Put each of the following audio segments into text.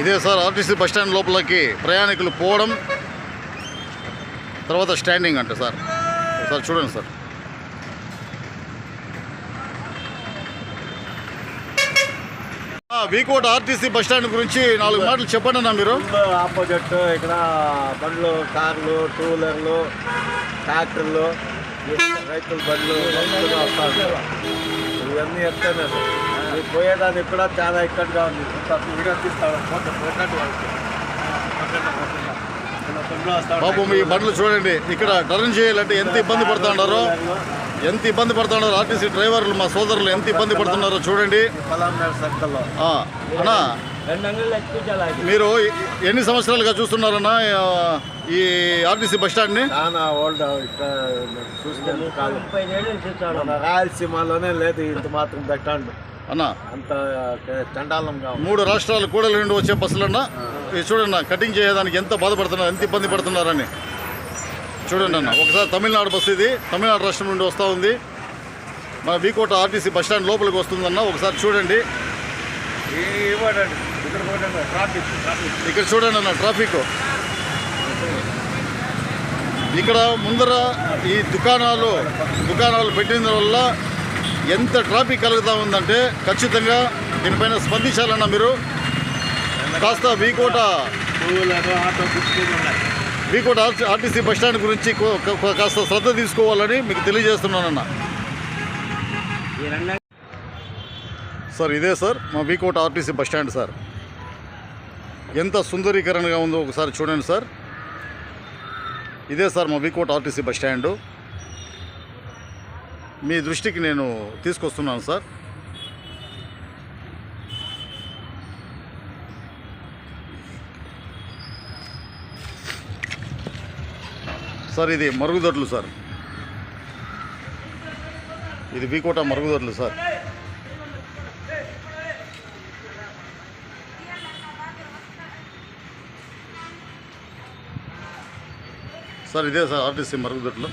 ఇదే sir RTC bus stand లోపలికి ప్రయాణికులు పోవడం తర్వాత స్టాండింగ్ అంట సార్. సార్ చూడండి sir. V Kota RTC bus stand గురించి నాలుగు మాటలు చెప్పండి అన్న మీరు. ఆపోజిట్ ఇక్కడ బండ్లు కార్లు టూ వీలర్లు ట్రాక్టర్లు రైతుల బండ్లు ఇవన్నీ ఎత్తేనే మీరు పోయేదానికి కూడా చాలా ఇక్కడిగా ఉంది. బాబు మీ బండ్లు చూడండి. ఇక్కడ టర్న్ చేయాలంటే ఎంత ఇబ్బంది పడుతున్నారో ఎంత ఇబ్బంది పడుతున్నారో ఆర్టీసీ డ్రైవర్లు మా సోదరులు ఎంత ఇబ్బంది పడుతున్నారో చూడండి. అన్నా మీరు ఎన్ని సంవత్సరాలుగా చూస్తున్నారన్నా ఈ ఆర్టీసీ బస్ మన రాయలసీమలోనే లేదు ఇంత మాత్రం పెట్టండి అన్నా? అంత చండాలంగా. మూడు రాష్ట్రాలు కూడలి నుండి వచ్చే బస్సులన్నా ఇది చూడండి అన్న, కటింగ్ చేయడానికి ఎంత బాధపడుతున్నారు ఎంత ఇబ్బంది పడుతున్నారని. చూడండి అన్న ఒకసారి తమిళనాడు బస్సు ఇది తమిళనాడు రాష్ట్రం నుండి వస్తూ ఉంది. మన బీకోట ఆర్టీసీ బస్ స్టాండ్ లోపలికి వస్తుందన్న ఒకసారి చూడండి. ఇక్కడ చూడండి అన్న ట్రాఫిక్. ఇక్కడ ముందర ఈ దుకాణాలు దుకాణాలు పెట్టిన వల్ల ఎంత ట్రాఫిక్ కలుగుతూ ఉందంటే ఖచ్చితంగా దీనిపైన స్పందించాలన్నా మీరు. కాస్త V Kota V Kota RTC bus stand గురించి కాస్త శ్రద్ధ తీసుకోవాలని మీకు తెలియజేస్తున్నానన్న. సార్ ఇదే సార్ మా V Kota RTC bus stand sir. ఎంత సుందరీకరణగా ఉందో ఒకసారి చూడండి సార్. ఇదే సార్ మా వీకోట ఆర్టీసీ బస్ స్టాండు. మీ దృష్టికి నేను తీసుకొస్తున్నాను సార్. సార్ ఇది మరుగుదొడ్లు సార్. ఇది వీకోట మరుగుదొడ్లు సార్. సార్ ఇదే సార్ ఆర్టీసీ మరుగుదొడ్లు.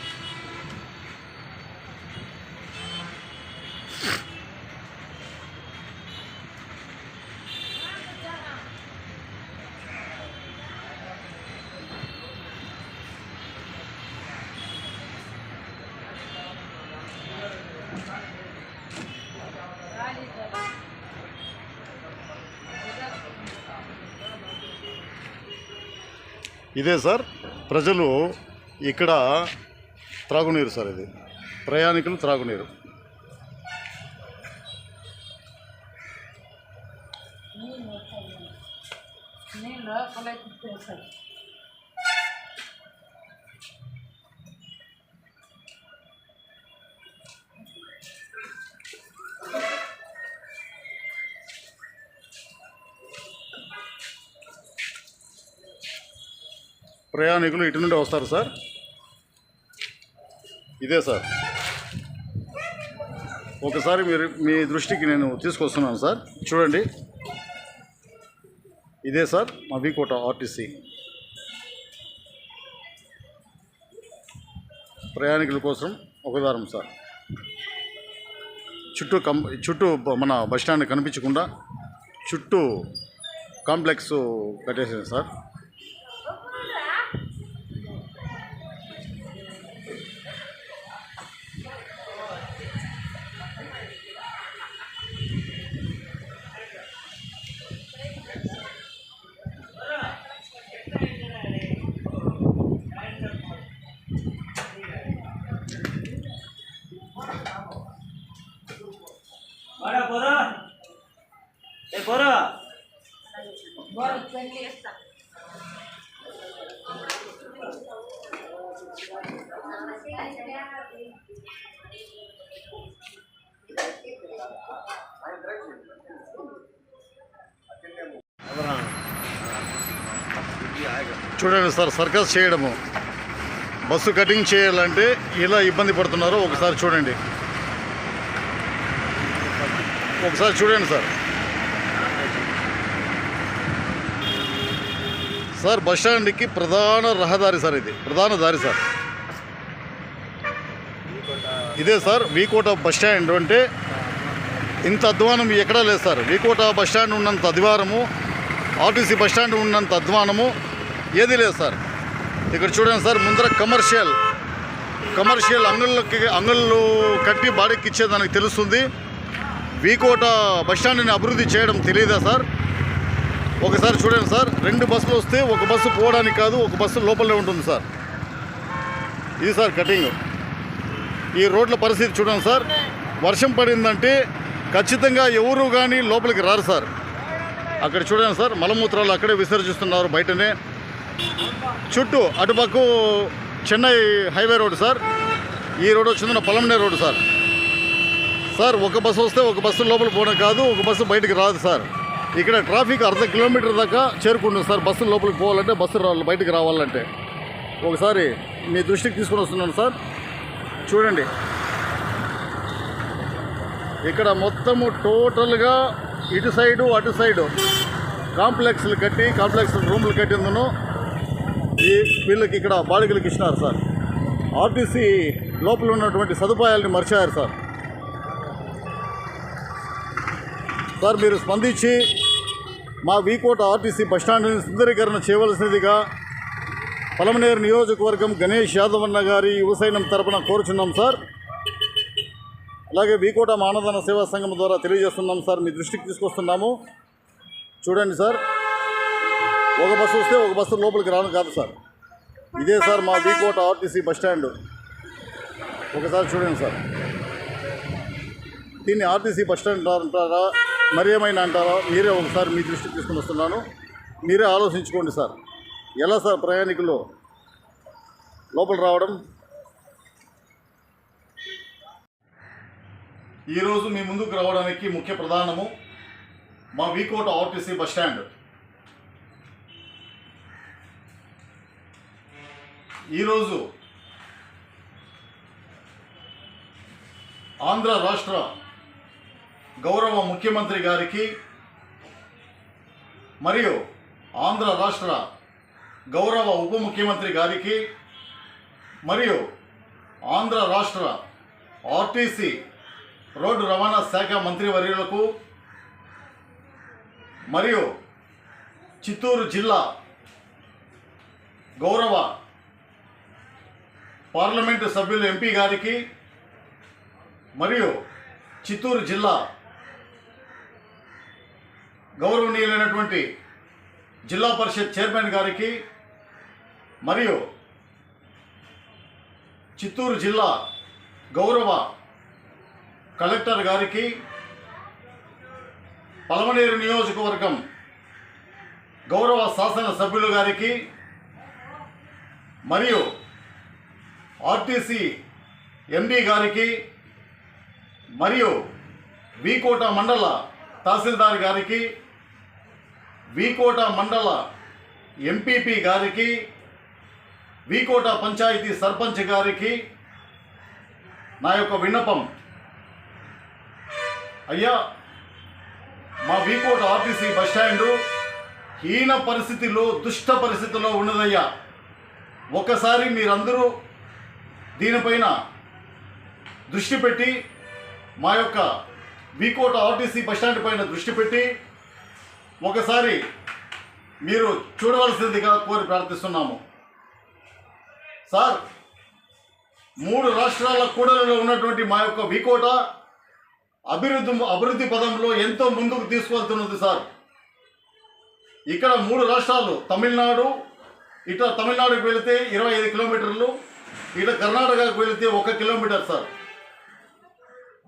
ఇదే సార్ ప్రజలు ఇక్కడ త్రాగునీరు సార్ ఇది. ప్రయాణికులు త్రాగునీరు. నీళ్ళు ప్రయాణికులు ఇటు నుండి వస్తారు సార్. ఇదే సార్. ఒకసారి మీరు మీ దృష్టికి నేను తీసుకొస్తున్నాను సార్. చూడండి. ఇదే సార్ మా వీకోట ఆర్టీసీ. ప్రయాణికుల కోసం ఒకదారం సార్. చుట్టూ కం చుట్టూ బ- మన బస్ స్టాండ్ కనిపించకుండా చుట్టూ కాంప్లెక్స్ కట్టేసాను సార్. పోరా. ఏ పోరా. చూడండి సార్ సర్కస్ చేయడము. బస్సు కటింగ్ చేయాలంటే ఇలా ఇబ్బంది పడుతున్నారో ఒకసారి చూడండి. ఒకసారి చూడండి సార్ సార్ బస్ స్టాండ్కి ప్రధాన రహదారి సార్ ఇది ప్రధాన దారి సార్ ఇదే సార్ వీకోట బస్ స్టాండ్ అంటే ఇంత అధ్వానం ఎక్కడా లేదు సార్ వీకోట బస్ స్టాండ్ ఉన్నంత అధివారము. ఆర్టీసీ బస్ స్టాండ్ ఉన్నంత అధ్వానము. ఏది లేదు సార్ ఇక్కడ చూడండి సార్ ముందర కమర్షియల్ కమర్షియల్ అంగళ్ళకి అంగళ్ళు కట్టి బాడీకి ఇచ్చేదానికి తెలుస్తుంది. వీకోట బస్ స్టాండ్ని అభివృద్ధి చేయడం తెలియదా సార్? ఒకసారి చూడండి సార్ రెండు బస్సులు వస్తే ఒక బస్సు పోవడానికి కాదు ఒక బస్సు లోపలనే ఉంటుంది సార్. ఇది సార్ కటింగ్. ఈ రోడ్ల పరిస్థితి చూడండి సార్ వర్షం పడిందంటే ఖచ్చితంగా ఎవరు కానీ లోపలికి రారు సార్. అక్కడ చూడండి సార్ మలమూత్రాలు అక్కడే విసర్జిస్తున్నారు బయటనే. చుట్టూ అటుపక్క చెన్నై హైవే రోడ్ సార్. ఈ రోడ్ వచ్చిందన్న పొలంనే రోడ్ సార్. సార్ ఒక బస్సు వస్తే ఒక బస్సు లోపల పోవడం కాదు ఒక బస్సు బయటకు రాదు సార్. ఇక్కడ ట్రాఫిక్ అర్ధ కిలోమీటర్ దాకా చేరుకుంటుంది సార్ బస్సు లోపలికి పోవాలంటే బస్సు రావాలి బయటకు రావాలంటే. ఒకసారి మీ దృష్టికి తీసుకుని వస్తున్నాను సార్. చూడండి. ఇక్కడ మొత్తము టోటల్గా ఇటు సైడు అటు సైడు కాంప్లెక్స్లు కట్టి కాంప్లెక్స్ రూమ్లు కట్టిందను ఈ వీళ్ళకి ఇక్కడ బాలికలకు ఇచ్చినారు సార్. ఆర్టీసీ లోపల ఉన్నటువంటి సదుపాయాలని మర్చారు సార్. సార్ మీరు స్పందించి మా వీకోట ఆర్టీసీ బస్టాండ్ని సుందరీకరణ చేయవలసినదిగా పలమనేరు నియోజకవర్గం గణేష్ యాదవ్ అన్న గారి యువసైన్యం తరపున కోరుచున్నాం సార్. అలాగే వీకోట మానదన సేవా సంఘం ద్వారా తెలియజేస్తున్నాం సార్. మీ దృష్టికి తీసుకొస్తున్నాము. చూడండి సార్. ఒక బస్సు వస్తే ఒక బస్సు లోపలికి రాను కాదు సార్. ఇదే సార్ మా వీకోట ఆర్టీసీ బస్ స్టాండ్ ఒకసారి చూడండి సార్. దీన్ని ఆర్టీసీ బస్ స్టాండ్ అంటారా మరి ఏమైనా అంటారా? మీరే ఒకసారి మీ దృష్టికి తీసుకుని వస్తున్నాను. మీరే ఆలోచించుకోండి సార్. ఎలా సార్ ప్రయాణికులు లోపల రావడం? ఈరోజు మీ ముందుకు రావడానికి ముఖ్య ప్రధానము మా వీకోట ఆర్టీసీ బస్ స్టాండ్. ఈరోజు ఆంధ్ర రాష్ట్ర గౌరవ ముఖ్యమంత్రి గారికి మరియు ఆంధ్ర రాష్ట్ర గౌరవ ఉప ముఖ్యమంత్రి గారికి మరియు ఆంధ్ర రాష్ట్ర ఆర్టీసీ రోడ్డు రవాణా శాఖ మంత్రివర్యులకు మరియు చిత్తూరు జిల్లా గౌరవ పార్లమెంటు సభ్యులు ఎంపీ గారికి మరియు చిత్తూరు జిల్లా గౌరవనీయులైనటువంటి జిల్లా పరిషత్ చైర్మన్ గారికి మరియు చిత్తూరు జిల్లా గౌరవ కలెక్టర్ గారికి పలమనేరు నియోజకవర్గం గౌరవ శాసన సభ్యులు గారికి మరియు ఆర్టీసీ ఎండి గారికి మరియు వీకోట మండల తహసీల్దార్ గారికి వీకోట మండల ఎంపీపీ గారికి వీకోట పంచాయతీ సర్పంచ్ గారికి నా యొక్క విన్నపం. అయ్యా మా వీకోట ఆర్టీసీ బస్టాండు హీన పరిస్థితిలో దుష్ట పరిస్థితిలో ఉన్నదయ్యా. ఒకసారి మీరందరూ దీనిపైన దృష్టి పెట్టి మా యొక్క వీకోట ఆర్టీసీ బస్టాండ్ పైన దృష్టి పెట్టి ఒకసారి మీరు చూడవలసిందిగా కోరి ప్రార్థిస్తున్నాము. సార్ మూడు రాష్ట్రాల కూడలలో ఉన్నటువంటి మా యొక్క వికోట అభివృద్ధి అభివృద్ధి పదంలో ఎంతో ముందుకు తీసుకువెళ్తున్నది సార్. ఇక్కడ మూడు రాష్ట్రాలు తమిళనాడు ఇట తమిళనాడుకు వెళితే ఇరవై ఐదు కిలోమీటర్లు ఇట కర్ణాటకకు వెళితే ఒక కిలోమీటర్ సార్.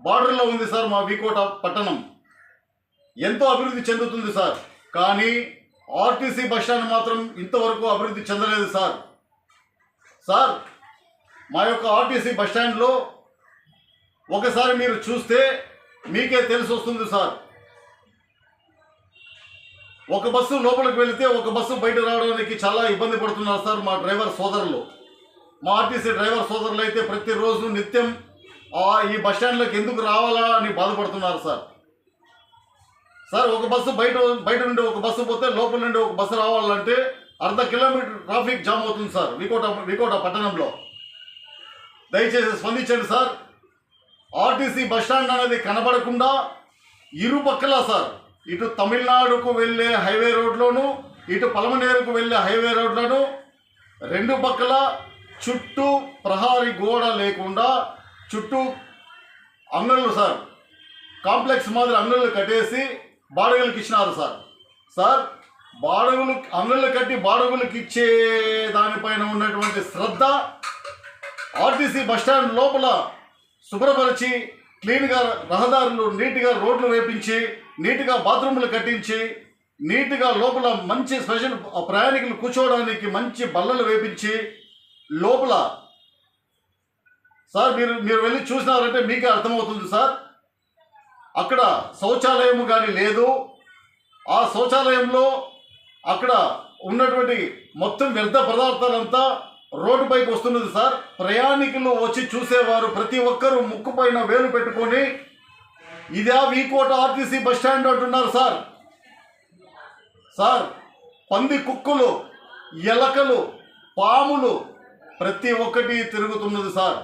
బార్డర్లో ఉంది సార్ మా వికోట పట్టణం. ఎంతో అభివృద్ధి చెందుతుంది సార్. కానీ ఆర్టీసీ బస్ స్టాండ్ మాత్రం ఇంతవరకు అభివృద్ధి చెందలేదు సార్. సార్ మా యొక్క ఆర్టీసీ బస్ స్టాండ్లో ఒకసారి మీరు చూస్తే మీకే తెలిసి వస్తుంది సార్. ఒక బస్సు లోపలికి వెళితే ఒక బస్సు బయట రావడానికి చాలా ఇబ్బంది పడుతున్నారు సార్ మా డ్రైవర్ సోదరులు. మా ఆర్టీసీ డ్రైవర్ సోదరులు అయితే ప్రతిరోజు నిత్యం ఈ బస్ స్టాండ్లోకి ఎందుకు రావాలా అని బాధపడుతున్నారు సార్. సార్ ఒక బస్సు బయట బయట నుండి ఒక బస్సు పోతే లోపల నుండి ఒక బస్సు రావాలంటే అర్ధ కిలోమీటర్ ట్రాఫిక్ జామ్ అవుతుంది సార్ వికోట వికోట పట్టణంలో. దయచేసి స్పందించండి సార్. ఆర్టీసీ బస్ స్టాండ్ అనేది కనబడకుండా ఇరుపక్కల సార్ ఇటు తమిళనాడుకు వెళ్ళే హైవే రోడ్లోను ఇటు పలమనేరుకు వెళ్ళే హైవే రోడ్లను రెండు పక్కల చుట్టూ ప్రహారీ గోడ లేకుండా చుట్టూ అంగళ్ళు సార్ కాంప్లెక్స్ మాదిరి అంగళ్ళు కట్టేసి బాడగులకు ఇచ్చినారు సార్. సార్ బాడుగులు అంగళ్ళు కట్టి బాడగులకు ఇచ్చే దానిపైన ఉన్నటువంటి శ్రద్ధ ఆర్టీసీ బస్టాండ్ లోపల శుభ్రపరిచి క్లీన్గా రహదారులు నీట్గా రోడ్లు వేపించి నీట్గా బాత్రూములు కట్టించి నీట్గా లోపల మంచి స్పెషల్ ప్రయాణికులు కూర్చోవడానికి మంచి బల్లలు వేపించి లోపల సార్ మీరు మీరు వెళ్ళి చూసినారంటే మీకే అర్థమవుతుంది సార్. అక్కడ శౌచాలయం కానీ లేదు. ఆ శౌచాలయంలో అక్కడ ఉన్నటువంటి మొత్తం వ్యర్థ పదార్థాలంతా రోడ్డు పైకి వస్తున్నది సార్. ప్రయాణికులు వచ్చి చూసేవారు. ప్రతి ఒక్కరూ ముక్కు పైన వేలు పెట్టుకొని ఇదే వీకోట ఆర్టీసీ బస్ స్టాండ్ అంటున్నారు సార్. సార్ పంది కుక్కులు ఎలకలు పాములు ప్రతి ఒక్కటి తిరుగుతున్నది సార్.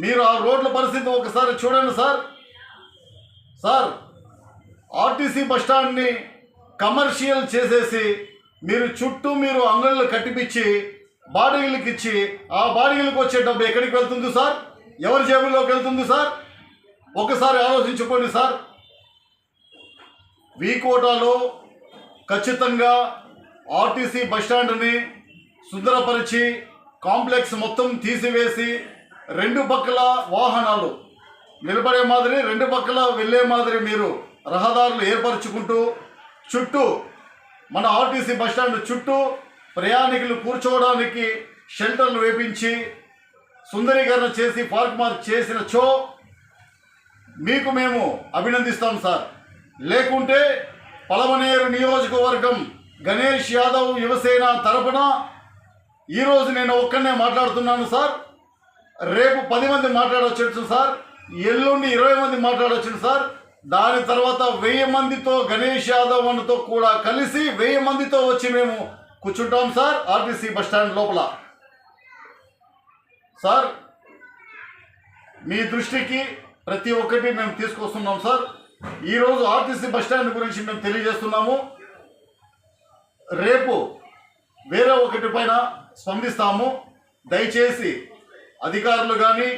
మీరు ఆ రోడ్ల పరిస్థితి ఒకసారి చూడండి సార్. సార్ ఆర్టీసీ బస్ స్టాండ్ని కమర్షియల్ చేసేసి మీరు చుట్టూ మీరు అంగళ్ళు కట్టిపిచ్చి బాడీలకు ఇచ్చి ఆ బాడీలకు వచ్చే డబ్బు ఎక్కడికి వెళ్తుంది సార్? ఎవరి జేబుల్లోకి వెళ్తుంది సార్? ఒకసారి ఆలోచించుకోండి సార్. వీకోటాలో ఖచ్చితంగా ఆర్టీసీ బస్ స్టాండ్ని సుందరపరిచి కాంప్లెక్స్ మొత్తం తీసివేసి రెండు పక్కల వాహనాలు నిలబడే మాదిరి రెండు పక్కల వెళ్ళే మాదిరి మీరు రహదారులు ఏర్పరచుకుంటూ చుట్టూ మన ఆర్టీసీ బస్ స్టాండ్ చుట్టూ ప్రయాణికులు కూర్చోవడానికి షెల్టర్లు వేపించి సుందరీకరణ చేసి పార్క్ మార్క్ చేసిన చో మీకు మేము అభినందిస్తాం సార్. లేకుంటే పలమనేరు నియోజకవర్గం గణేష్ యాదవ్ యువసేన తరపున ఈరోజు నేను ఒక్కనే మాట్లాడుతున్నాను సార్. రేపు పది మంది మాట్లాడవచ్చు సార్. ఎల్లుండి ఇరవై మంది మాట్లాడొచ్చింది సార్. దాని తర్వాత వెయ్యి మందితో గణేష్ యాదవ్ అన్నతో కూడా కలిసి వెయ్యి మందితో వచ్చి మేము కూర్చుంటాం సార్ ఆర్టీసీ బస్ స్టాండ్ లోపల. సార్ మీ దృష్టికి ప్రతి ఒక్కటి మేము తీసుకొస్తున్నాం సార్. ఈరోజు ఆర్టీసీ బస్ స్టాండ్ గురించి మేము తెలియజేస్తున్నాము. రేపు వేరే ఒకటి పైన స్పందిస్తాము. దయచేసి అధికారులు కానీ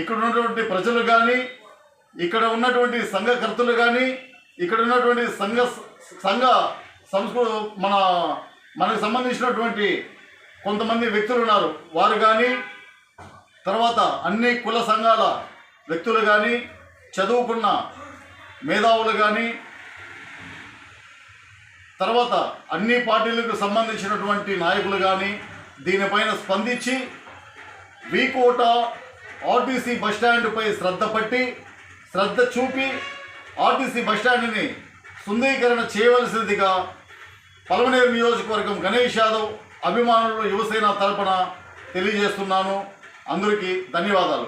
ఇక్కడ ఉన్నటువంటి ప్రజలు కానీ ఇక్కడ ఉన్నటువంటి సంఘకర్తలు కానీ ఇక్కడ ఉన్నటువంటి సంఘ సంఘ సంస్కృ మన మనకు సంబంధించినటువంటి కొంతమంది వ్యక్తులు ఉన్నారు. వారు కానీ తర్వాత అన్ని కుల సంఘాల వ్యక్తులు కానీ చదువుకున్న మేధావులు కానీ తర్వాత అన్ని పార్టీలకు సంబంధించినటువంటి నాయకులు కానీ దీనిపైన స్పందించి వీకోట ఆర్టీసీ బస్ స్టాండ్పై శ్రద్ధ పట్టి శ్రద్ధ చూపి ఆర్టీసీ బస్ స్టాండ్ని సుందరీకరణ చేయవలసిందిగా పలమనేరు నియోజకవర్గం గణేష్ యాదవ్ అభిమానులు యువసేన తరపున తెలియజేస్తున్నాను. అందరికీ ధన్యవాదాలు.